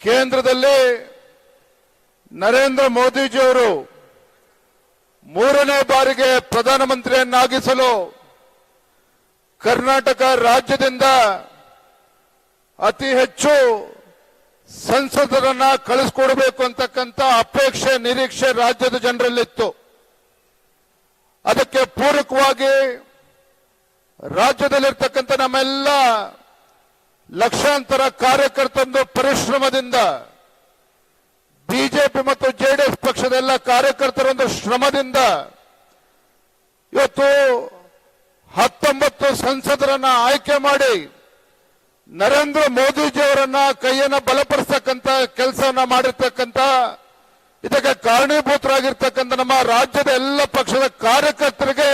ಕೇಂದ್ರದಲ್ಲಿ ನರೇಂದ್ರ ಮೋದಿಜಿಯವರು ಮೂರನೇ ಬಾರಿಗೆ ಪ್ರಧಾನಮಂತ್ರಿಯನ್ನಾಗಿಸಲು ಕರ್ನಾಟಕ ರಾಜ್ಯದಿಂದ ಅತಿ ಹೆಚ್ಚು ಸಂಸದರನ್ನ ಕಳಿಸ್ಕೊಡ್ಬೇಕು ಅಂತಕ್ಕಂಥ ಅಪೇಕ್ಷೆ, ನಿರೀಕ್ಷೆ ರಾಜ್ಯದ ಜನರಲ್ಲಿತ್ತು. ಅದಕ್ಕೆ ಪೂರಕವಾಗಿ ರಾಜ್ಯದಲ್ಲಿರ್ತಕ್ಕಂಥ ನಮ್ಮೆಲ್ಲ ಲಕ್ಷಾಂತರ ಕಾರ್ಯಕರ್ತಂದು ಪರಿಶ್ರಮದಿಂದ ಬಿಜೆಪಿ ಮತ್ತು ಜೆಡಿಎಸ್ ಪಕ್ಷದ ಎಲ್ಲ ಕಾರ್ಯಕರ್ತರೊಂದು ಶ್ರಮದಿಂದ ಇವತ್ತು ಹತ್ತೊಂಬತ್ತು ಸಂಸದರನ್ನ ಆಯ್ಕೆ ಮಾಡಿ ನರೇಂದ್ರ ಮೋದಿಜಿಯವರನ್ನ ಕೈಯನ್ನ ಬಲಪಡಿಸ್ತಕ್ಕಂಥ ಕೆಲಸವನ್ನ ಮಾಡಿರ್ತಕ್ಕಂಥ, ಇದಕ್ಕೆ ಕಾರಣೀಭೂತರಾಗಿರ್ತಕ್ಕಂಥ ನಮ್ಮ ರಾಜ್ಯದ ಎಲ್ಲ ಪಕ್ಷದ ಕಾರ್ಯಕರ್ತರಿಗೆ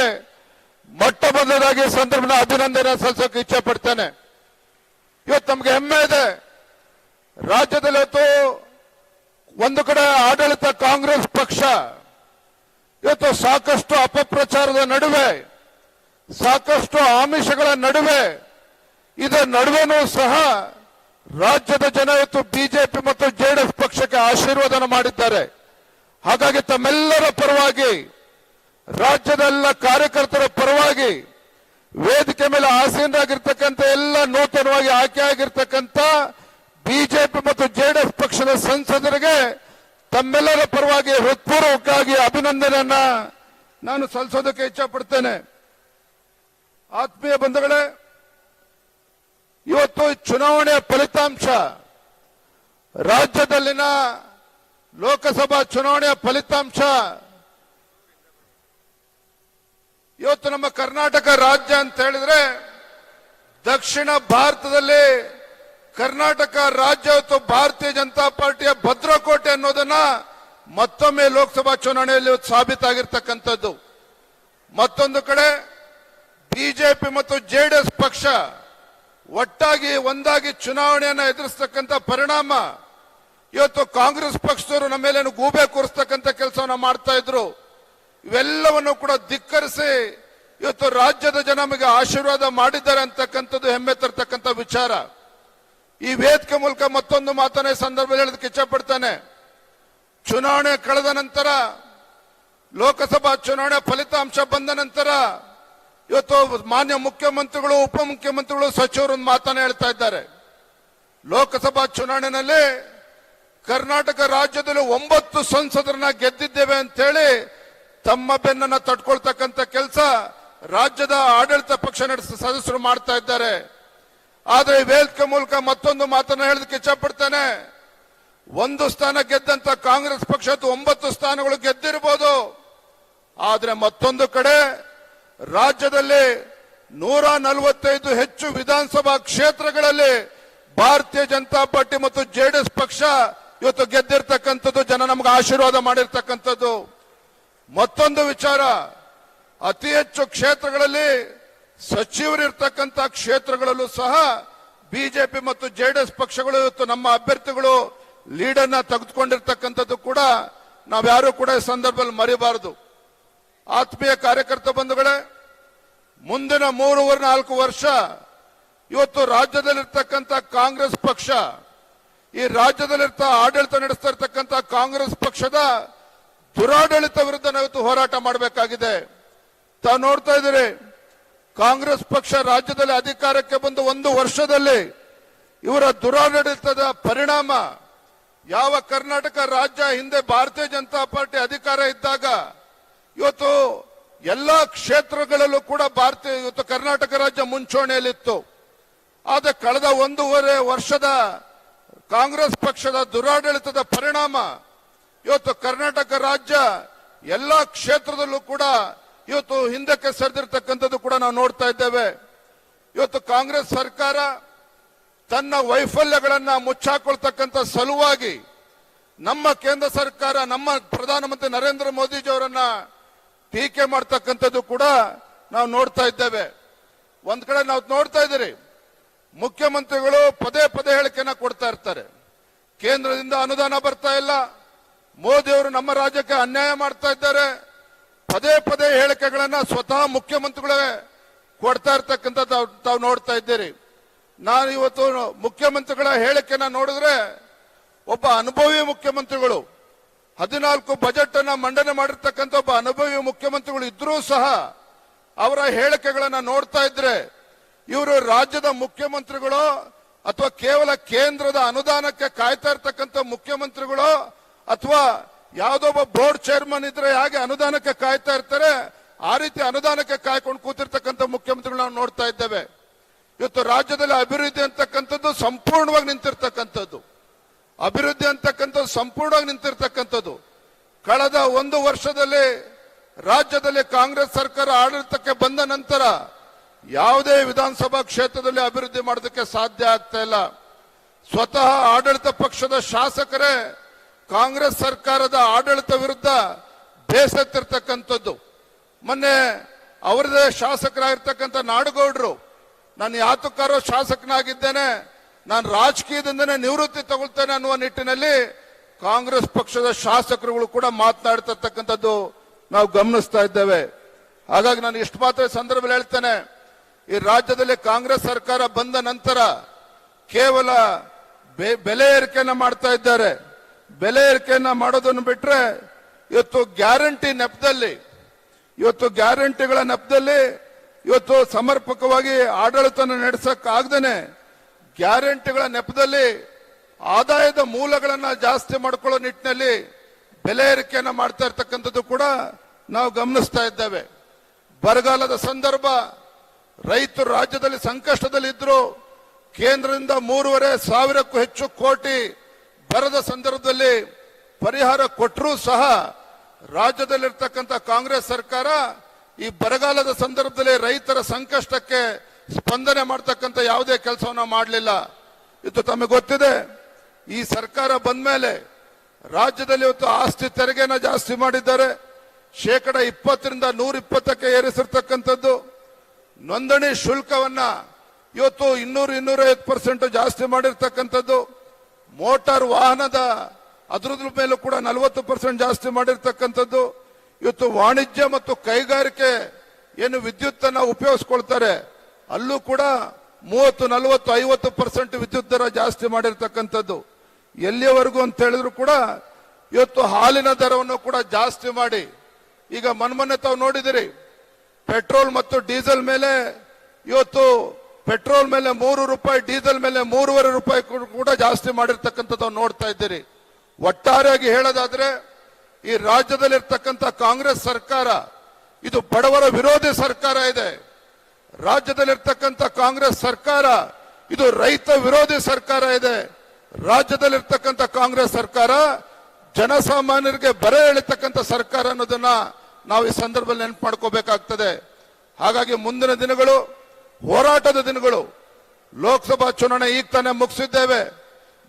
ಮೊಟ್ಟ ಮೊದಲದಾಗಿ ಈ ಸಂದರ್ಭದ ಅಭಿನಂದನೆ ಸಲ್ಲಿಸೋಕೆ ಇಚ್ಛೆ ಪಡ್ತೇನೆ. ಇವತ್ತು ನಮ್ಗೆ ಹೆಮ್ಮೆ ಇದೆ. ರಾಜ್ಯದಲ್ಲಿ ಇವತ್ತು ಒಂದು ಕಡೆ ಆಡಳಿತ ಕಾಂಗ್ರೆಸ್ ಪಕ್ಷ, ಇವತ್ತು ಸಾಕಷ್ಟು ಅಪಪ್ರಚಾರದ ನಡುವೆ, ಸಾಕಷ್ಟು ಆಮಿಷಗಳ ನಡುವೆ ಇದರ ನಡುವೆನೂ ಸಹ ರಾಜ್ಯದ ಜನ ಇವತ್ತು ಬಿಜೆಪಿ ಮತ್ತು ಜೆಡಿಎಸ್ ಪಕ್ಷಕ್ಕೆ ಆಶೀರ್ವಾದನ ಮಾಡಿದ್ದಾರೆ. ಹಾಗಾಗಿ ತಮ್ಮೆಲ್ಲರ ಪರವಾಗಿ, ರಾಜ್ಯದ ಎಲ್ಲ ಕಾರ್ಯಕರ್ತರ ಪರವಾಗಿ ವೇದಿಕೆ ಮೇಲೆ ಆಸೀನರಾಗಿರ್ತಕ್ಕಂಥ ಎಲ್ಲ ನೂತನವಾಗಿ ಆಯ್ಕೆಯಾಗಿರ್ತಕ್ಕಂಥ ಬಿಜೆಪಿ ಮತ್ತು ಜೆಡಿಎಸ್ ಪಕ್ಷದ ಸಂಸದರಿಗೆ ತಮ್ಮೆಲ್ಲರ ಪರವಾಗಿ ಹೃತ್ಪೂರ್ವಕವಾಗಿ ಅಭಿನಂದನೆಯನ್ನ ನಾನು ಸಲ್ಲಿಸೋದಕ್ಕೆ ಇಚ್ಛಪಡ್ತೇನೆ. ಆತ್ಮೀಯ ಬಂಧುಗಳೇ, ಇವತ್ತು ಚುನಾವಣೆಯ ಫಲಿತಾಂಶ, ರಾಜ್ಯದಲ್ಲಿನ ಲೋಕಸಭಾ ಚುನಾವಣೆಯ ಫಲಿತಾಂಶ ಇವತ್ತು ನಮ್ಮ ಕರ್ನಾಟಕ ರಾಜ್ಯ ಅಂತ ಹೇಳಿದ್ರೆ ದಕ್ಷಿಣ ಭಾರತದಲ್ಲಿ ಕರ್ನಾಟಕ ರಾಜ್ಯ ಇವತ್ತು ಭಾರತೀಯ ಜನತಾ ಪಾರ್ಟಿಯ ಭದ್ರಕೋಟೆ ಅನ್ನೋದನ್ನ ಮತ್ತೊಮ್ಮೆ ಲೋಕಸಭಾ ಚುನಾವಣೆಯಲ್ಲಿ ಸಾಬೀತಾಗಿರ್ತಕ್ಕಂಥದ್ದು. ಮತ್ತೊಂದು ಕಡೆ ಬಿಜೆಪಿ ಮತ್ತು ಜೆಡಿಎಸ್ ಪಕ್ಷ ಒಟ್ಟಾಗಿ ಒಂದಾಗಿ ಚುನಾವಣೆಯನ್ನು ಎದುರಿಸ್ತಕ್ಕಂಥ ಪರಿಣಾಮ ಇವತ್ತು ಕಾಂಗ್ರೆಸ್ ಪಕ್ಷದವರು ನಮ್ಮ ಮೇಲೇನು ಗೂಬೆ ಕೂರಿಸ್ತಕ್ಕಂಥ ಕೆಲಸವನ್ನ ಮಾಡ್ತಾ ಇದ್ರು. ಇವೆಲ್ಲವನ್ನು ಕೂಡ ಧಿಕ್ಕರಿಸಿ ಇವತ್ತು ರಾಜ್ಯದ ಜನ ಆಶೀರ್ವಾದ ಮಾಡಿದ್ದಾರೆ ಅಂತಕ್ಕಂಥದ್ದು ಹೆಮ್ಮೆ ತರ್ತಕ್ಕಂಥ ವಿಚಾರ. ಈ ವೇದಿಕೆ ಮೂಲಕ ಮತ್ತೊಂದು ಮಾತನ್ನ ಸಂದರ್ಭದಲ್ಲಿ ಹೇಳೋದಕ್ಕೆ ಇಚ್ಛಪಡ್ತಾನೆ. ಚುನಾವಣೆ ಕಳೆದ ನಂತರ, ಲೋಕಸಭಾ ಚುನಾವಣೆ ಫಲಿತಾಂಶ ಬಂದ ನಂತರ, ಇವತ್ತು ಮಾನ್ಯ ಮುಖ್ಯಮಂತ್ರಿಗಳು, ಉಪಮುಖ್ಯಮಂತ್ರಿಗಳು, ಸಚಿವರು ಮಾತನ್ನ ಹೇಳ್ತಾ ಇದ್ದಾರೆ. ಲೋಕಸಭಾ ಚುನಾವಣೆಯಲ್ಲಿ ಕರ್ನಾಟಕ ರಾಜ್ಯದಲ್ಲಿ ಒಂಬತ್ತು ಸಂಸದರನ್ನ ಗೆದ್ದಿದ್ದೇವೆ ಅಂತೇಳಿ ತಮ್ಮ ಬೆನ್ನನ್ನ ತಟ್ಕೊಳ್ತಕ್ಕಂಥ ಕೆಲಸ ರಾಜ್ಯದ ಆಡಳಿತ ಪಕ್ಷ ನಡೆಸ ಸದಸ್ಯರು ಮಾಡ್ತಾ ಇದ್ದಾರೆ. ಆದ್ರೆ ವೇದಿಕೆ ಮೂಲಕ ಮತ್ತೊಂದು ಮಾತನ್ನ ಹೇಳೋದಕ್ಕೆ ಇಚ್ಛಪಡ್ತೇನೆ. ಒಂದು ಸ್ಥಾನ ಗೆದ್ದಂತ ಕಾಂಗ್ರೆಸ್ ಪಕ್ಷ ಇವತ್ತು ಒಂಬತ್ತು ಸ್ಥಾನಗಳು ಗೆದ್ದಿರಬಹುದು ಆದ್ರೆ ಮತ್ತೊಂದು ಕಡೆ ರಾಜ್ಯದಲ್ಲಿ ನೂರ ನಲವತ್ತೈದು ಹೆಚ್ಚು ವಿಧಾನಸಭಾ ಕ್ಷೇತ್ರಗಳಲ್ಲಿ ಭಾರತೀಯ ಜನತಾ ಪಾರ್ಟಿ ಮತ್ತು ಜೆಡಿಎಸ್ ಪಕ್ಷ ಇವತ್ತು ಗೆದ್ದಿರ್ತಕ್ಕಂಥದ್ದು, ಜನ ನಮ್ಗೆ ಆಶೀರ್ವಾದ ಮಾಡಿರ್ತಕ್ಕಂಥದ್ದು. ಮತ್ತೊಂದು ವಿಚಾರ. ಅತಿ ಹೆಚ್ಚು ಕ್ಷೇತ್ರಗಳಲ್ಲಿ ಸಚಿವರಿರ್ತಕ್ಕಂಥ ಕ್ಷೇತ್ರಗಳಲ್ಲೂ ಸಹ ಬಿಜೆಪಿ ಮತ್ತು ಜೆಡಿಎಸ್ ಪಕ್ಷಗಳು ಇವತ್ತು ನಮ್ಮ ಅಭ್ಯರ್ಥಿಗಳು ಲೀಡನ್ನ ತೆಗೆದುಕೊಂಡಿರ್ತಕ್ಕಂಥದ್ದು ಕೂಡ ನಾವ್ಯಾರು ಕೂಡ ಈ ಸಂದರ್ಭದಲ್ಲಿ ಮರಿಬಾರದು. ಆತ್ಮೀಯ ಕಾರ್ಯಕರ್ತ ಬಂಧುಗಳೇ, ಮುಂದಿನ ಮೂರುವರೆ ನಾಲ್ಕು ವರ್ಷ ಇವತ್ತು ರಾಜ್ಯದಲ್ಲಿರ್ತಕ್ಕಂಥ ಕಾಂಗ್ರೆಸ್ ಪಕ್ಷ, ಈ ರಾಜ್ಯದಲ್ಲಿರ್ತ ಆಡಳಿತ ನಡೆಸ್ತಾ ಇರ್ತಕ್ಕಂಥ ಕಾಂಗ್ರೆಸ್ ಪಕ್ಷದ ದುರಾಡಳಿತ ವಿರುದ್ಧ ಇವತ್ತು ಹೋರಾಟ ಮಾಡಬೇಕಾಗಿದೆ. ತಾವು ನೋಡ್ತಾ ಇದ್ದೀರಿ, ಕಾಂಗ್ರೆಸ್ ಪಕ್ಷ ರಾಜ್ಯದಲ್ಲಿ ಅಧಿಕಾರಕ್ಕೆ ಬಂದು ಒಂದು ವರ್ಷದಲ್ಲಿ ಇವರ ದುರಾಡಳಿತದ ಪರಿಣಾಮ, ಯಾವ ಕರ್ನಾಟಕ ರಾಜ್ಯ ಹಿಂದೆ ಭಾರತೀಯ ಜನತಾ ಪಾರ್ಟಿ ಅಧಿಕಾರ ಇದ್ದಾಗ ಇವತ್ತು ಎಲ್ಲಾ ಕ್ಷೇತ್ರಗಳಲ್ಲೂ ಕೂಡ ಭಾರತೀಯ, ಇವತ್ತು ಕರ್ನಾಟಕ ರಾಜ್ಯ ಮುಂಚೂಣಿಯಲ್ಲಿತ್ತು. ಆದರೆ ಕಳೆದ ಒಂದೂವರೆ ವರ್ಷದ ಕಾಂಗ್ರೆಸ್ ಪಕ್ಷದ ದುರಾಡಳಿತದ ಪರಿಣಾಮ ಇವತ್ತು ಕರ್ನಾಟಕ ರಾಜ್ಯ ಎಲ್ಲಾ ಕ್ಷೇತ್ರದಲ್ಲೂ ಕೂಡ ಇವತ್ತು ಹಿಂದಕ್ಕೆ ಸರಿದಿರ್ತಕ್ಕಂಥದ್ದು ಕೂಡ ನಾವು ನೋಡ್ತಾ ಇದ್ದೇವೆ. ಇವತ್ತು ಕಾಂಗ್ರೆಸ್ ಸರ್ಕಾರ ತನ್ನ ವೈಫಲ್ಯಗಳನ್ನ ಮುಚ್ಚಾಕೊಳ್ತಕ್ಕಂಥ ಸಲುವಾಗಿ ನಮ್ಮ ಕೇಂದ್ರ ಸರ್ಕಾರ, ನಮ್ಮ ಪ್ರಧಾನಮಂತ್ರಿ ನರೇಂದ್ರ ಮೋದಿಜಿಯವರನ್ನ ಟೀಕೆ ಮಾಡ್ತಕ್ಕಂಥದ್ದು ಕೂಡ ನಾವು ನೋಡ್ತಾ ಇದ್ದೇವೆ. ಒಂದ್ ಕಡೆ ನಾವು ನೋಡ್ತಾ ಇದ್ದೀರಿ, ಮುಖ್ಯಮಂತ್ರಿಗಳು ಪದೇ ಪದೇ ಹೇಳಿಕೆಯನ್ನ ಕೊಡ್ತಾ ಇರ್ತಾರೆ. ಕೇಂದ್ರದಿಂದ ಅನುದಾನ ಬರ್ತಾ ಇಲ್ಲ. ಮೋದಿ ಅವರು ನಮ್ಮ ರಾಜ್ಯಕ್ಕೆ ಅನ್ಯಾಯ ಮಾಡ್ತಾ ಇದ್ದಾರೆ. ಪದೇ ಪದೇ ಹೇಳಿಕೆಗಳನ್ನ ಸ್ವತಃ ಮುಖ್ಯಮಂತ್ರಿಗಳೇ ಕೊಡ್ತಾ ಇರ್ತಕ್ಕಂಥ ತಾವು ನೋಡ್ತಾ ಇದ್ದೀರಿ. ನಾನು ಇವತ್ತು ಮುಖ್ಯಮಂತ್ರಿಗಳ ಹೇಳಿಕೆನ ನೋಡಿದ್ರೆ ಒಬ್ಬ ಅನುಭವಿ ಮುಖ್ಯಮಂತ್ರಿಗಳು, ಹದಿನಾಲ್ಕು ಬಜೆಟ್ ಅನ್ನ ಮಂಡನೆ ಮಾಡಿರ್ತಕ್ಕಂಥ ಒಬ್ಬ ಅನುಭವಿ ಮುಖ್ಯಮಂತ್ರಿಗಳು ಇದ್ರೂ ಸಹ ಅವರ ಹೇಳಿಕೆಗಳನ್ನ ನೋಡ್ತಾ ಇದ್ರೆ ಇವರು ರಾಜ್ಯದ ಮುಖ್ಯಮಂತ್ರಿಗಳು ಅಥವಾ ಕೇವಲ ಕೇಂದ್ರದ ಅನುದಾನಕ್ಕೆ ಕಾಯ್ತಾ ಇರ್ತಕ್ಕಂಥ ಮುಖ್ಯಮಂತ್ರಿಗಳು ಅಥವಾ ಯಾವುದೋ ಒಬ್ಬ ಬೋರ್ಡ್ ಚೇರ್ಮನ್ ಇದ್ರೆ ಹಾಗೆ ಅನುದಾನಕ್ಕೆ ಕಾಯ್ತಾ ಇರ್ತಾರೆ, ಆ ರೀತಿ ಅನುದಾನಕ್ಕೆ ಕಾಯ್ಕೊಂಡು ಕೂತಿರ್ತಕ್ಕಂಥ ಮುಖ್ಯಮಂತ್ರಿಗಳು ನಾವು ನೋಡ್ತಾ ಇದ್ದೇವೆ. ಇವತ್ತು ರಾಜ್ಯದಲ್ಲಿ ಅಭಿವೃದ್ಧಿ ಅಂತಕ್ಕಂಥದ್ದು ಸಂಪೂರ್ಣವಾಗಿ ನಿಂತಿರ್ತಕ್ಕಂಥದ್ದು. ಅಭಿವೃದ್ಧಿ ಅಂತಕ್ಕಂಥದ್ದು ಸಂಪೂರ್ಣವಾಗಿ ನಿಂತಿರ್ತಕ್ಕಂಥದ್ದು. ಕಳೆದ ಒಂದು ವರ್ಷದಲ್ಲಿ ರಾಜ್ಯದಲ್ಲಿ ಕಾಂಗ್ರೆಸ್ ಸರ್ಕಾರ ಆಡಳಿತಕ್ಕೆ ಬಂದ ನಂತರ ಯಾವುದೇ ವಿಧಾನಸಭಾ ಕ್ಷೇತ್ರದಲ್ಲಿ ಅಭಿವೃದ್ಧಿ ಮಾಡೋದಕ್ಕೆ ಸಾಧ್ಯ ಆಗ್ತಾ ಇಲ್ಲ. ಸ್ವತಃ ಆಡಳಿತ ಪಕ್ಷದ ಶಾಸಕರೇ ಕಾಂಗ್ರೆಸ್ ಸರ್ಕಾರದ ಆಡಳಿತ ವಿರುದ್ಧ ಬೇಸತ್ತಿರ್ತಕ್ಕಂಥದ್ದು. ಮೊನ್ನೆ ಅವರದೇ ಶಾಸಕರಾಗಿರ್ತಕ್ಕಂಥ ನಾಡಗೌಡರು, ನಾನು ಯಾತಕ್ಕಾರೋ ಶಾಸಕನಾಗಿದ್ದೇನೆ, ನಾನು ರಾಜಕೀಯದಿಂದನೇ ನಿವೃತ್ತಿ ತಗೊಳ್ತೇನೆ ಅನ್ನುವ ನಿಟ್ಟಿನಲ್ಲಿ ಕಾಂಗ್ರೆಸ್ ಪಕ್ಷದ ಶಾಸಕರುಗಳು ಕೂಡ ಮಾತನಾಡ್ತಿರ್ತಕ್ಕಂಥದ್ದು ನಾವು ಗಮನಿಸ್ತಾ ಇದ್ದೇವೆ. ಹಾಗಾಗಿ ನಾನು ಇಷ್ಟು ಮಾತ್ರ ಸಂದರ್ಭದಲ್ಲಿ ಹೇಳ್ತೇನೆ. ಈ ರಾಜ್ಯದಲ್ಲಿ ಕಾಂಗ್ರೆಸ್ ಸರ್ಕಾರ ಬಂದ ನಂತರ ಕೇವಲ ಬೆಲೆ ಏರಿಕೆಯನ್ನು ಮಾಡ್ತಾ ಇದ್ದಾರೆ. ಬೆಲೆ ಏರಿಕೆಯನ್ನ ಮಾಡೋದನ್ನು ಬಿಟ್ರೆ ಇವತ್ತು ಗ್ಯಾರಂಟಿ ನೆಪದಲ್ಲಿ, ಇವತ್ತು ಗ್ಯಾರಂಟಿಗಳ ನೆಪದಲ್ಲಿ, ಇವತ್ತು ಸಮರ್ಪಕವಾಗಿ ಆಡಳಿತ ನಡೆಸಕ್ ಆಗ್ದೇನೆ ಗ್ಯಾರಂಟಿಗಳ ನೆಪದಲ್ಲಿ ಆದಾಯದ ಮೂಲಗಳನ್ನ ಜಾಸ್ತಿ ಮಾಡ್ಕೊಳ್ಳೋ ನಿಟ್ಟಿನಲ್ಲಿ ಬೆಲೆ ಏರಿಕೆಯನ್ನ ಮಾಡ್ತಾ ಇರ್ತಕ್ಕಂಥದ್ದು ಕೂಡ ನಾವು ಗಮನಿಸ್ತಾ ಇದ್ದೇವೆ. ಬರಗಾಲದ ಸಂದರ್ಭ, ರೈತರು ರಾಜ್ಯದಲ್ಲಿ ಸಂಕಷ್ಟದಲ್ಲಿದ್ದರು ಕೇಂದ್ರದಿಂದ ಮೂರುವರೆ ಸಾವಿರಕ್ಕೂ ಹೆಚ್ಚು ಕೋಟಿ ಬರದ ಸಂದರ್ಭದಲ್ಲಿ ಪರಿಹಾರ ಕೊಟ್ಟರೂ ಸಹ ರಾಜ್ಯದಲ್ಲಿರ್ತಕ್ಕಂಥ ಕಾಂಗ್ರೆಸ್ ಸರ್ಕಾರ ಈ ಬರಗಾಲದ ಸಂದರ್ಭದಲ್ಲಿ ರೈತರ ಸಂಕಷ್ಟಕ್ಕೆ ಸ್ಪಂದನೆ ಮಾಡ್ತಕ್ಕಂಥ ಯಾವುದೇ ಕೆಲಸವನ್ನು ಮಾಡಲಿಲ್ಲ. ಇದು ತಮಗೆ ಗೊತ್ತಿದೆ. ಈ ಸರ್ಕಾರ ಬಂದ ಮೇಲೆ ರಾಜ್ಯದಲ್ಲಿ ಇವತ್ತು ಆಸ್ತಿ ತೆರಿಗೆನ ಜಾಸ್ತಿ ಮಾಡಿದ್ದಾರೆ. ಶೇಕಡ ಇಪ್ಪತ್ತರಿಂದ ನೂರ ಇಪ್ಪತ್ತಕ್ಕೆ ಏರಿಸಿರ್ತಕ್ಕಂಥದ್ದು. ನೋಂದಣಿ ಶುಲ್ಕವನ್ನ ಇವತ್ತು ಇನ್ನೂರು ಇನ್ನೂರೈವತ್ತು ಪರ್ಸೆಂಟ್ ಜಾಸ್ತಿ ಮಾಡಿರ್ತಕ್ಕಂಥದ್ದು. ಮೋಟಾರ್ ವಾಹನದ ಅದ್ರದ್ರ ಮೇಲೂ ಕೂಡ ನಲವತ್ತು ಪರ್ಸೆಂಟ್ ಜಾಸ್ತಿ ಮಾಡಿರ್ತಕ್ಕಂಥದ್ದು. ಇವತ್ತು ವಾಣಿಜ್ಯ ಮತ್ತು ಕೈಗಾರಿಕೆ ಏನು ವಿದ್ಯುತ್ ಅನ್ನ ಉಪಯೋಗಿಸ್ಕೊಳ್ತಾರೆ, ಅಲ್ಲೂ ಕೂಡ ಮೂವತ್ತು ನಲವತ್ತು ಐವತ್ತು ಪರ್ಸೆಂಟ್ ವಿದ್ಯುತ್ ದರ ಜಾಸ್ತಿ ಮಾಡಿರ್ತಕ್ಕಂಥದ್ದು. ಎಲ್ಲಿಯವರೆಗೂ ಅಂತ ಹೇಳಿದ್ರು ಕೂಡ ಇವತ್ತು ಹಾಲಿನ ದರವನ್ನು ಕೂಡ ಜಾಸ್ತಿ ಮಾಡಿ. ಈಗ ಮನ್ಮೊನ್ನೆ ತಾವು ನೋಡಿದಿರಿ, ಪೆಟ್ರೋಲ್ ಮತ್ತು ಡೀಸೆಲ್ ಮೇಲೆ ಇವತ್ತು ಪೆಟ್ರೋಲ್ ಮೇಲೆ ಮೂರು ರೂಪಾಯಿ, ಡೀಸೆಲ್ ಮೇಲೆ ಮೂರುವರೆ ರೂಪಾಯಿ ಕೂಡ ಜಾಸ್ತಿ ಮಾಡಿರ್ತಕ್ಕಂಥದ್ದು ನೋಡ್ತಾ ಇದ್ದೀರಿ. ಒಟ್ಟಾರೆಯಾಗಿ ಹೇಳೋದಾದ್ರೆ, ಈ ರಾಜ್ಯದಲ್ಲಿರ್ತಕ್ಕಂಥ ಕಾಂಗ್ರೆಸ್ ಸರ್ಕಾರ, ಇದು ಬಡವರ ವಿರೋಧಿ ಸರ್ಕಾರ ಇದೆ. ರಾಜ್ಯದಲ್ಲಿರ್ತಕ್ಕಂಥ ಕಾಂಗ್ರೆಸ್ ಸರ್ಕಾರ, ಇದು ರೈತ ವಿರೋಧಿ ಸರ್ಕಾರ ಇದೆ. ರಾಜ್ಯದಲ್ಲಿರ್ತಕ್ಕಂಥ ಕಾಂಗ್ರೆಸ್ ಸರ್ಕಾರ, ಜನಸಾಮಾನ್ಯರಿಗೆ ಬರೆ ಎಳಿತಕ್ಕಂಥ ಸರ್ಕಾರ ಅನ್ನೋದನ್ನ ನಾವು ಈ ಸಂದರ್ಭದಲ್ಲಿ ನೆನಪು ಮಾಡ್ಕೋಬೇಕಾಗ್ತದೆ. ಹಾಗಾಗಿ ಮುಂದಿನ ದಿನಗಳು ಹೋರಾಟದ ದಿನಗಳು. ಲೋಕಸಭಾ ಚುನಾವಣೆ ಈಗ ತಾನೇ ಮುಗಿಸಿದ್ದೇವೆ.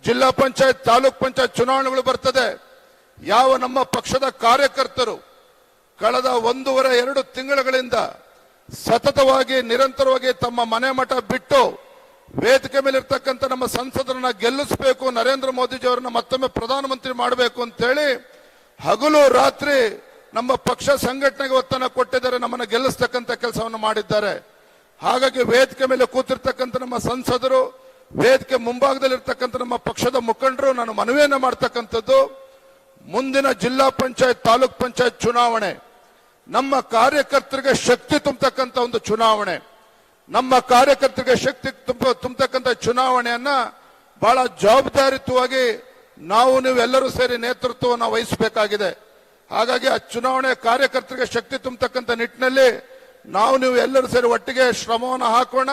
ಜಿಲ್ಲಾ ಪಂಚಾಯತ್, ತಾಲೂಕ್ ಪಂಚಾಯತ್ ಚುನಾವಣೆಗಳು ಬರ್ತದೆ. ಯಾವ ನಮ್ಮ ಪಕ್ಷದ ಕಾರ್ಯಕರ್ತರು ಕಳೆದ ಒಂದೂವರೆ, ಎರಡು ತಿಂಗಳುಗಳಿಂದ ಸತತವಾಗಿ, ನಿರಂತರವಾಗಿ ತಮ್ಮ ಮನೆ ಮಠ ಬಿಟ್ಟು ವೇದಿಕೆ ಮೇಲೆ ಇರ್ತಕ್ಕಂಥ ನಮ್ಮ ಸಂಸದರನ್ನ ಗೆಲ್ಲಿಸಬೇಕು, ನರೇಂದ್ರ ಮೋದಿಜಿಯವರನ್ನ ಮತ್ತೊಮ್ಮೆ ಪ್ರಧಾನಮಂತ್ರಿ ಮಾಡಬೇಕು ಅಂತೇಳಿ ಹಗಲು ರಾತ್ರಿ ನಮ್ಮ ಪಕ್ಷ ಸಂಘಟನೆಗೆ ಒತ್ತನ್ನ ಕೊಟ್ಟಿದ್ದಾರೆ, ನಮ್ಮನ್ನ ಗೆಲ್ಲಿಸ್ತಕ್ಕಂಥ ಕೆಲಸವನ್ನು ಮಾಡಿದ್ದಾರೆ. ಹಾಗಾಗಿ ವೇದಿಕೆ ಮೇಲೆ ಕೂತಿರ್ತಕ್ಕಂಥ ನಮ್ಮ ಸಂಸದರು, ವೇದಿಕೆ ಮುಂಭಾಗದಲ್ಲಿರ್ತಕ್ಕಂಥ ನಮ್ಮ ಪಕ್ಷದ ಮುಖಂಡರು, ನಾನು ಮನವಿಯನ್ನು ಮಾಡ್ತಕ್ಕಂಥದ್ದು, ಮುಂದಿನ ಜಿಲ್ಲಾ ಪಂಚಾಯತ್, ತಾಲೂಕ್ ಪಂಚಾಯತ್ ಚುನಾವಣೆ. ನಮ್ಮ ಕಾರ್ಯಕರ್ತರಿಗೆ ಶಕ್ತಿ ತುಂಬತಕ್ಕಂಥ ಒಂದು ಚುನಾವಣೆ. ನಮ್ಮ ಕಾರ್ಯಕರ್ತರಿಗೆ ಶಕ್ತಿ ತುಂಬ, ತುಂಬತಕ್ಕಂಥ ಚುನಾವಣೆಯನ್ನ ಬಹಳ ಜವಾಬ್ದಾರಿತವಾಗಿ ನಾವು, ನೀವೆಲ್ಲರೂ ಸೇರಿ ನೇತೃತ್ವವನ್ನು ವಹಿಸಬೇಕಾಗಿದೆ. ಹಾಗಾಗಿ ಆ ಚುನಾವಣೆ ಕಾರ್ಯಕರ್ತರಿಗೆ ಶಕ್ತಿ ತುಂಬತಕ್ಕಂಥ ನಿಟ್ಟಿನಲ್ಲಿ ನಾವು ನೀವು ಎಲ್ಲರೂ ಸೇರಿ ಒಟ್ಟಿಗೆ ಶ್ರಮವನ್ನು ಹಾಕೋಣ.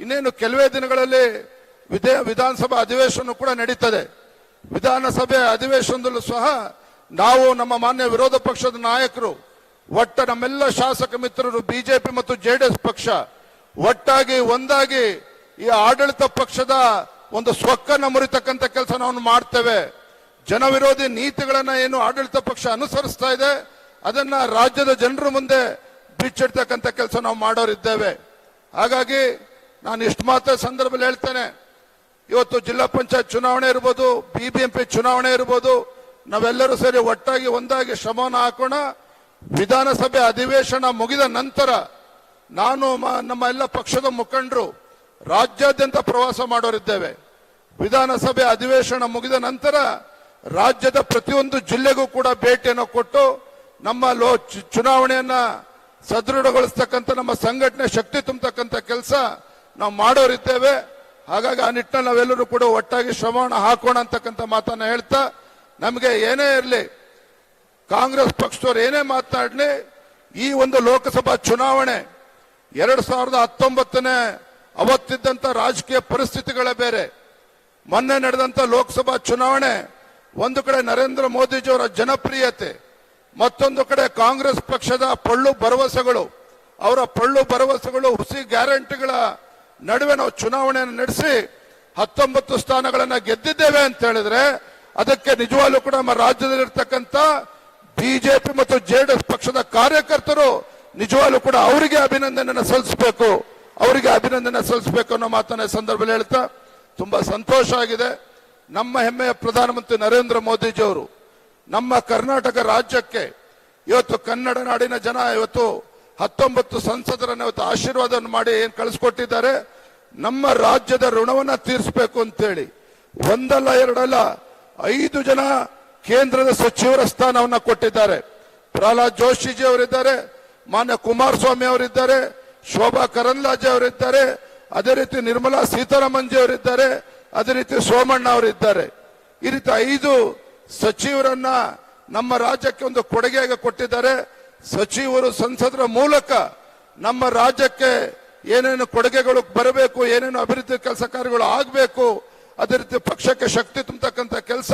ಇನ್ನೇನು ಕೆಲವೇ ದಿನಗಳಲ್ಲಿ ವಿಧೇ, ವಿಧಾನಸಭಾ ಅಧಿವೇಶನ ಕೂಡ ನಡೀತದೆ. ವಿಧಾನಸಭೆ ಅಧಿವೇಶನದಲ್ಲೂ ಸಹ ನಾವು ನಮ್ಮ ಮಾನ್ಯ ವಿರೋಧ ಪಕ್ಷದ ನಾಯಕರು, ಒಟ್ಟ ನಮ್ಮೆಲ್ಲ ಶಾಸಕ ಮಿತ್ರರು, ಬಿಜೆಪಿ ಮತ್ತು ಜೆಡಿಎಸ್ ಪಕ್ಷ, ಒಟ್ಟಾಗಿ, ಒಂದಾಗಿ ಈ ಆಡಳಿತ ಪಕ್ಷದ ಒಂದು ಸ್ವಕ್ಕನ್ನು ಮುರಿತಕ್ಕಂಥ ಕೆಲಸ ನಾವು ಮಾಡ್ತೇವೆ. ಜನವಿರೋಧಿ ನೀತಿಗಳನ್ನ ಏನು ಆಡಳಿತ ಪಕ್ಷ ಅನುಸರಿಸ್ತಾ ಇದೆ, ಅದನ್ನ ರಾಜ್ಯದ ಜನರ ಮುಂದೆ ಬಿಚ್ಚಿಡ್ತಕ್ಕಂಥ ಕೆಲಸ ನಾವು ಮಾಡೋರಿದ್ದೇವೆ. ಹಾಗಾಗಿ ನಾನು ಇಷ್ಟು ಮಾತ್ರ ಸಂದರ್ಭದಲ್ಲಿ ಹೇಳ್ತೇನೆ. ಇವತ್ತು ಜಿಲ್ಲಾ ಪಂಚಾಯತ್ ಚುನಾವಣೆ ಇರ್ಬೋದು, ಬಿಬಿಎಂಪಿ ಚುನಾವಣೆ ಇರ್ಬೋದು, ನಾವೆಲ್ಲರೂ ಸೇರಿ ಒಟ್ಟಾಗಿ ಒಂದಾಗಿ ಶ್ರಮವನ್ನು ಹಾಕೋಣ. ವಿಧಾನಸಭೆ ಅಧಿವೇಶನ ಮುಗಿದ ನಂತರ ನಾನು ನಮ್ಮ ಎಲ್ಲ ಪಕ್ಷದ ಮುಖಂಡರು ರಾಜ್ಯಾದ್ಯಂತ ಪ್ರವಾಸ ಮಾಡೋರಿದ್ದೇವೆ. ವಿಧಾನಸಭೆ ಅಧಿವೇಶನ ಮುಗಿದ ನಂತರ ರಾಜ್ಯದ ಪ್ರತಿಯೊಂದು ಜಿಲ್ಲೆಗೂ ಕೂಡ ಭೇಟಿಯನ್ನು ಕೊಟ್ಟು ನಮ್ಮ ಲೋ ಚುನಾವಣೆಯನ್ನ ಸದೃಢಗೊಳಿಸ್ತಕ್ಕಂಥ ನಮ್ಮ ಸಂಘಟನೆ ಶಕ್ತಿ ತುಂಬತಕ್ಕಂಥ ಕೆಲಸ ನಾವು ಮಾಡೋರಿದ್ದೇವೆ. ಹಾಗಾಗಿ ಆ ನಿಟ್ಟಿನಲ್ಲಿ ನಾವೆಲ್ಲರೂ ಕೂಡ ಒಟ್ಟಾಗಿ ಶ್ರಮವನ್ನು ಹಾಕೋಣ ಅಂತಕ್ಕಂಥ ಮಾತನ್ನ ಹೇಳ್ತಾ, ನಮಗೆ ಏನೇ ಇರಲಿ, ಕಾಂಗ್ರೆಸ್ ಪಕ್ಷದವ್ರು ಏನೇ ಮಾತನಾಡಲಿ ಈ ಒಂದು ಲೋಕಸಭಾ ಚುನಾವಣೆ ಎರಡ್ ಸಾವಿರದ ಹತ್ತೊಂಬತ್ತನೇ ಅವತ್ತಿದ್ದಂತ ರಾಜಕೀಯ ಪರಿಸ್ಥಿತಿಗಳೇ ಬೇರೆ. ಮೊನ್ನೆ ನಡೆದಂತ ಲೋಕಸಭಾ ಚುನಾವಣೆ ಒಂದು ಕಡೆ ನರೇಂದ್ರ ಮೋದಿಜಿಯವರ ಜನಪ್ರಿಯತೆ ಮತ್ತೊಂದು ಕಡೆ ಕಾಂಗ್ರೆಸ್ ಪಕ್ಷದ ಪಳ್ಳು ಭರವಸೆಗಳು, ಅವರ ಪಳ್ಳು ಭರವಸೆಗಳು ಹುಸಿ ಗ್ಯಾರಂಟಿಗಳ ನಡುವೆ ನಾವು ಚುನಾವಣೆಯನ್ನು ನಡೆಸಿ ಹತ್ತೊಂಬತ್ತು ಸ್ಥಾನಗಳನ್ನು ಗೆದ್ದಿದ್ದೇವೆ ಅಂತ ಹೇಳಿದ್ರೆ ಅದಕ್ಕೆ ನಿಜವಾಗ್ಲೂ ಕೂಡ ನಮ್ಮ ರಾಜ್ಯದಲ್ಲಿರ್ತಕ್ಕಂಥ ಬಿಜೆಪಿ ಮತ್ತು ಜೆಡಿಎಸ್ ಪಕ್ಷದ ಕಾರ್ಯಕರ್ತರು ನಿಜವಾಗ್ಲೂ ಕೂಡ ಅವರಿಗೆ ಅಭಿನಂದನೆ ಸಲ್ಲಿಸಬೇಕು. ಅವರಿಗೆ ಅಭಿನಂದನೆ ಸಲ್ಲಿಸಬೇಕು ಅನ್ನೋ ಮಾತನ್ನ ಸಂದರ್ಭದಲ್ಲಿ ಹೇಳ್ತಾ, ತುಂಬಾ ಸಂತೋಷ ಆಗಿದೆ. ನಮ್ಮ ಹೆಮ್ಮೆಯ ಪ್ರಧಾನಮಂತ್ರಿ ನರೇಂದ್ರ ಮೋದಿಜಿಯವರು ನಮ್ಮ ಕರ್ನಾಟಕ ರಾಜ್ಯಕ್ಕೆ ಇವತ್ತು ಕನ್ನಡ ನಾಡಿನ ಜನ ಇವತ್ತು ಹತ್ತೊಂಬತ್ತು ಸಂಸದರನ್ನು ಇವತ್ತು ಆಶೀರ್ವಾದವನ್ನು ಮಾಡಿ ಏನ್ ಕಳಿಸ್ಕೊಟ್ಟಿದ್ದಾರೆ? ನಮ್ಮ ರಾಜ್ಯದ ಋಣವನ್ನ ತೀರಿಸಬೇಕು ಅಂತೇಳಿ. ಒಂದಲ್ಲ ಎರಡಲ್ಲ, ಐದು ಜನ ಕೇಂದ್ರದ ಸಚಿವರ ಸ್ಥಾನವನ್ನ ಕೊಟ್ಟಿದ್ದಾರೆ. ಪ್ರಹ್ಲಾದ್ ಜೋಶಿಜಿ ಅವರಿದ್ದಾರೆ, ಮಾನ್ಯ ಕುಮಾರಸ್ವಾಮಿ ಅವರಿದ್ದಾರೆ, ಶೋಭಾ ಕರಂದ್ಲಾಜೆ ಅವರಿದ್ದಾರೆ, ಅದೇ ರೀತಿ ನಿರ್ಮಲಾ ಸೀತಾರಾಮನ್ ಜಿ ಅವರಿದ್ದಾರೆ, ಅದೇ ರೀತಿ ಸೋಮಣ್ಣ ಅವರಿದ್ದಾರೆ. ಈ ರೀತಿ ಐದು ಸಚಿವರನ್ನ ನಮ್ಮ ರಾಜ್ಯಕ್ಕೆ ಒಂದು ಕೊಡುಗೆಯಾಗಿ ಕೊಟ್ಟಿದ್ದಾರೆ. ಸಚಿವರು ಸಂಸದರ ಮೂಲಕ ನಮ್ಮ ರಾಜ್ಯಕ್ಕೆ ಏನೇನು ಕೊಡುಗೆಗಳು ಬರಬೇಕು, ಏನೇನು ಅಭಿವೃದ್ಧಿ ಕೆಲಸ ಕಾರ್ಯಗಳು ಆಗಬೇಕು, ಅದೇ ರೀತಿ ಪಕ್ಷಕ್ಕೆ ಶಕ್ತಿ ತುಂಬತಕ್ಕಂಥ ಕೆಲಸ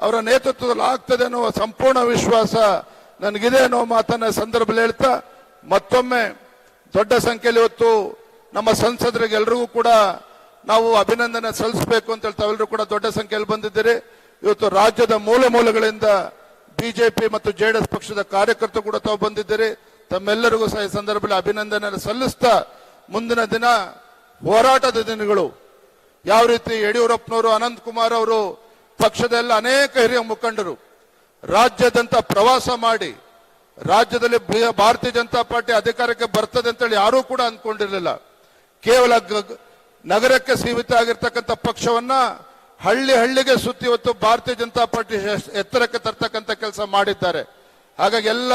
ಅವರ ನೇತೃತ್ವದಲ್ಲಿ ಆಗ್ತದೆ ಅನ್ನುವ ಸಂಪೂರ್ಣ ವಿಶ್ವಾಸ ನನಗಿದೆ ಅನ್ನೋ ಮಾತನ್ನ ಸಂದರ್ಭದಲ್ಲಿ ಹೇಳ್ತಾ, ಮತ್ತೊಮ್ಮೆ ದೊಡ್ಡ ಸಂಖ್ಯೆಯಲ್ಲಿ ಇವತ್ತು ನಮ್ಮ ಸಂಸದರಿಗೆ ಎಲ್ರಿಗೂ ಕೂಡ ನಾವು ಅಭಿನಂದನೆ ಸಲ್ಲಿಸಬೇಕು ಅಂತ ಹೇಳ್ತಾ ಎಲ್ಲರೂ ಕೂಡ ದೊಡ್ಡ ಸಂಖ್ಯೆಯಲ್ಲಿ ಬಂದಿದ್ದೀರಿ. ಇವತ್ತು ರಾಜ್ಯದ ಮೂಲೆ ಮೂಲೆಗಳಿಂದ ಬಿಜೆಪಿ ಮತ್ತು ಜೆಡಿಎಸ್ ಪಕ್ಷದ ಕಾರ್ಯಕರ್ತರು ಕೂಡ ತಾವು ಬಂದಿದ್ದೀರಿ. ತಮ್ಮೆಲ್ಲರಿಗೂ ಸಹ ಈ ಸಂದರ್ಭದಲ್ಲಿ ಅಭಿನಂದನೆ ಸಲ್ಲಿಸ್ತಾ ಮುಂದಿನ ದಿನ ಹೋರಾಟದ ದಿನಗಳು. ಯಾವ ರೀತಿ ಯಡಿಯೂರಪ್ಪನವರು ಅನಂತ್ ಕುಮಾರ್ ಅವರು, ಪಕ್ಷದ ಎಲ್ಲ ಅನೇಕ ಹಿರಿಯ ಮುಖಂಡರು ರಾಜ್ಯದಂತ ಪ್ರವಾಸ ಮಾಡಿ, ರಾಜ್ಯದಲ್ಲಿ ಭಾರತೀಯ ಜನತಾ ಪಾರ್ಟಿ ಅಧಿಕಾರಕ್ಕೆ ಬರ್ತದೆ ಅಂತೇಳಿ ಯಾರೂ ಕೂಡ ಅಂದ್ಕೊಂಡಿರಲಿಲ್ಲ. ಕೇವಲ ನಗರಕ್ಕೆ ಸೀಮಿತ ಆಗಿರ್ತಕ್ಕಂಥ ಪಕ್ಷವನ್ನ ಹಳ್ಳಿ ಹಳ್ಳಿಗೆ ಸುತ್ತಿ ಇವತ್ತು ಭಾರತೀಯ ಜನತಾ ಪಾರ್ಟಿ ಎತ್ತರಕ್ಕೆ ತರ್ತಕ್ಕಂಥ ಕೆಲಸ ಮಾಡಿದ್ದಾರೆ. ಹಾಗಾಗಿ ಎಲ್ಲ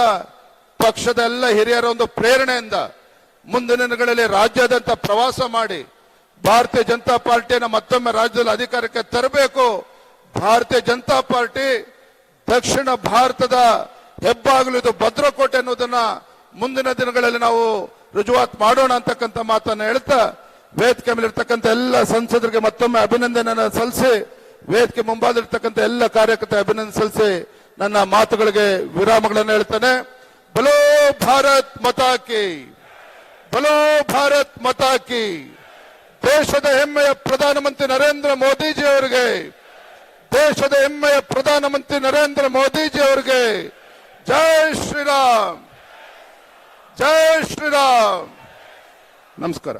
ಪಕ್ಷದ ಎಲ್ಲ ಹಿರಿಯರ ಒಂದು ಪ್ರೇರಣೆಯಿಂದ ಮುಂದಿನ ದಿನಗಳಲ್ಲಿ ರಾಜ್ಯಾದ್ಯಂತ ಪ್ರವಾಸ ಮಾಡಿ ಭಾರತೀಯ ಜನತಾ ಪಾರ್ಟಿಯನ್ನು ಮತ್ತೊಮ್ಮೆ ರಾಜ್ಯದಲ್ಲಿ ಅಧಿಕಾರಕ್ಕೆ ತರಬೇಕು. ಭಾರತೀಯ ಜನತಾ ಪಾರ್ಟಿ ದಕ್ಷಿಣ ಭಾರತದ ಹೆಬ್ಬಾಗಲು ಇದು ಭದ್ರಕೋಟೆ ಅನ್ನೋದನ್ನ ಮುಂದಿನ ದಿನಗಳಲ್ಲಿ ನಾವು ರುಜುವಾತ್ ಮಾಡೋಣ ಅಂತಕ್ಕಂಥ ಮಾತನ್ನ ಹೇಳ್ತಾ ವೇದಿಕೆ ಮೇಲೆ ಇರ್ತಕ್ಕಂಥ ಎಲ್ಲ ಸಂಸದರಿಗೆ ಮತ್ತೊಮ್ಮೆ ಅಭಿನಂದನೆ ಸಲ್ಲಿಸಿ, ವೇದಿಕೆ ಮುಂಭಾಗದಲ್ಲಿರ್ತಕ್ಕಂಥ ಎಲ್ಲ ಕಾರ್ಯಕರ್ತ ಅಭಿನಂದನೆ ಸಲ್ಲಿಸಿ ನನ್ನ ಮಾತುಗಳಿಗೆ ವಿರಾಮಗಳನ್ನು ಹೇಳ್ತೇನೆ. ಬಲೋ ಭಾರತ್ ಮತಾಕಿ ಬಲೋ ಭಾರತ್ ಮತಾಕಿ ದೇಶದ ಹೆಮ್ಮೆಯ ಪ್ರಧಾನಮಂತ್ರಿ ನರೇಂದ್ರ ಮೋದಿಜಿ ಅವರಿಗೆ, ದೇಶದ ಹೆಮ್ಮೆಯ ಪ್ರಧಾನಮಂತ್ರಿ ನರೇಂದ್ರ ಮೋದಿಜಿ ಅವರಿಗೆ ಜೈ ಶ್ರೀರಾಮ್ ಜೈ ಶ್ರೀರಾಮ್. ನಮಸ್ಕಾರ.